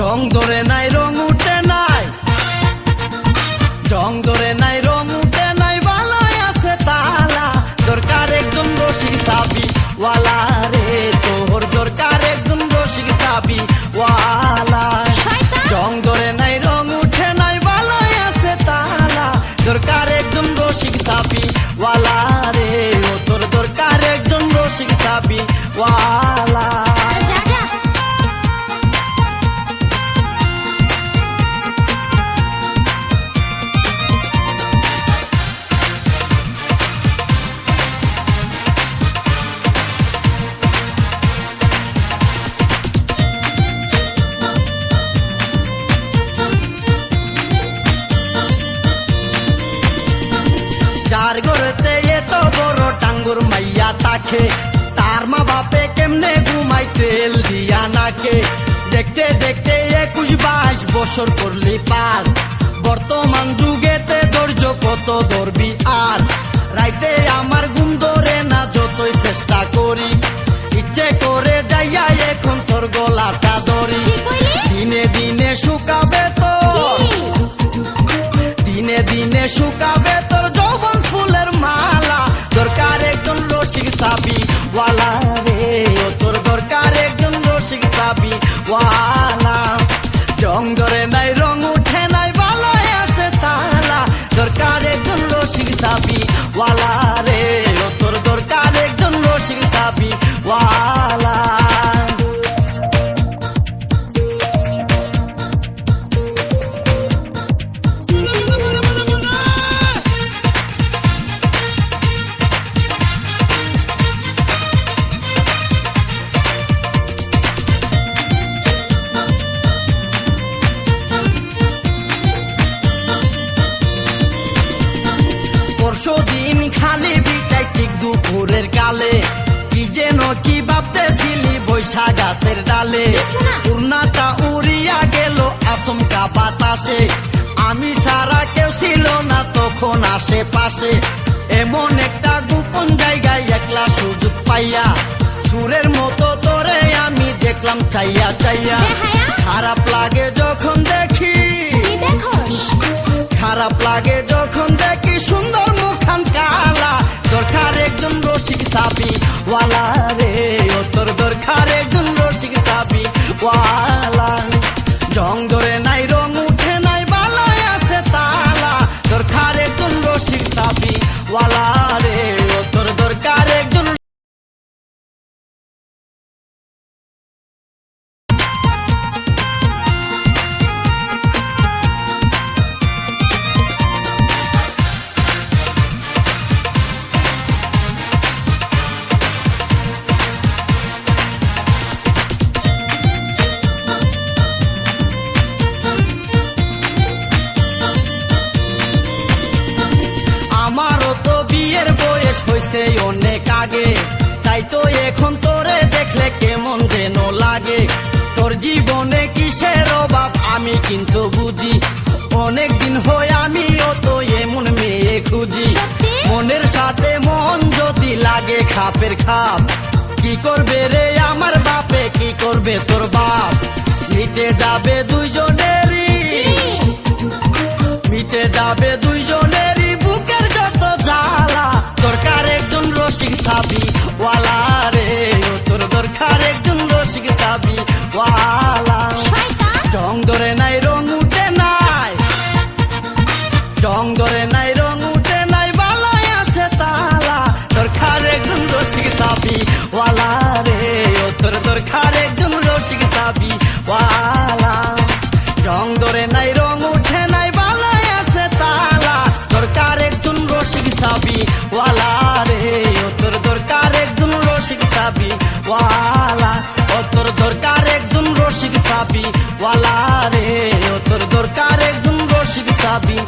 জং ধরে নাই, রং উঠে নাই। জং ধরে নাই, রং উঠে নাই, ভালোই আছে তালা। দরকার একজন রসিক সাবি ওয়ালা রে, তোর দরকার একজন রসিক সাবি ওয়ালা! জং ধরে নাই, রং উঠে নাই, ভালোই আছে তালা। দরকার একজন রসিক সাবি ওয়ালা রে তোর দরকার একজন রসিক সাবি ওয়ালা টাঙ্গুর মাইয়া তাকে। তার মা বাপে কেমনে ঘুমাই তেল দিয়া নাকে। দেখতে দেখতে একুশ বাইশ বছর করলি পার। বর্তমান যুগেতে ধৈর্য কত ধরবি আর? রাইতে আমার ঘুম ধরে না যতই চেষ্টা করি। ইচ্ছে করে যাইয়া এখন তোর গলাটা ধরি। দিনে দিনে শুকাবে তো। দিনে দিনে শুকাবে পরশু দিন খালি বিটাই ঠিক দুপুরের কালে। কি যেন কি ভাবতেছিলি বৈশা গাছের ডালে। উড়িয়া গেল আসমকা বাতাসে। আমি সারা কেউ ছিল না তখন আশেপাশে। এমন একটা গোপন জায়গায় একলা সুযোগ পাইয়া। সুরের মতো তোরে আমি দেখলাম চাইয়া চাইয়া। খারাপ লাগে যখন দেখি। খারাপ লাগে যখন দেখি সুন্দর একজন রসিক সাপি। ওয়ালা রে ও তোর দরকার একজন রসিক সাপি। ওয়ালা বিয়ের বয়স হয়েছে অনেক আগে। তাই তো এখন তোরে দেখলে কেমন যেন লাগে। তোর জীবনে কিসের অভাব আমি কিন্তু বুঝি। অনেক দিন হয় আমিও তো এমন মেয়ে খুঁজি। মনের সাথে মন যদি লাগে খাপের খাপ। কি করবে রে আমার বাপে? কি করবে তোর বাপ? মিটে যাবে দুইজনেরই। মিটে যাবে দুইজনেরই। সাবি ওয়ালা রে ও তোর দরকার একজন রসিক সাবি।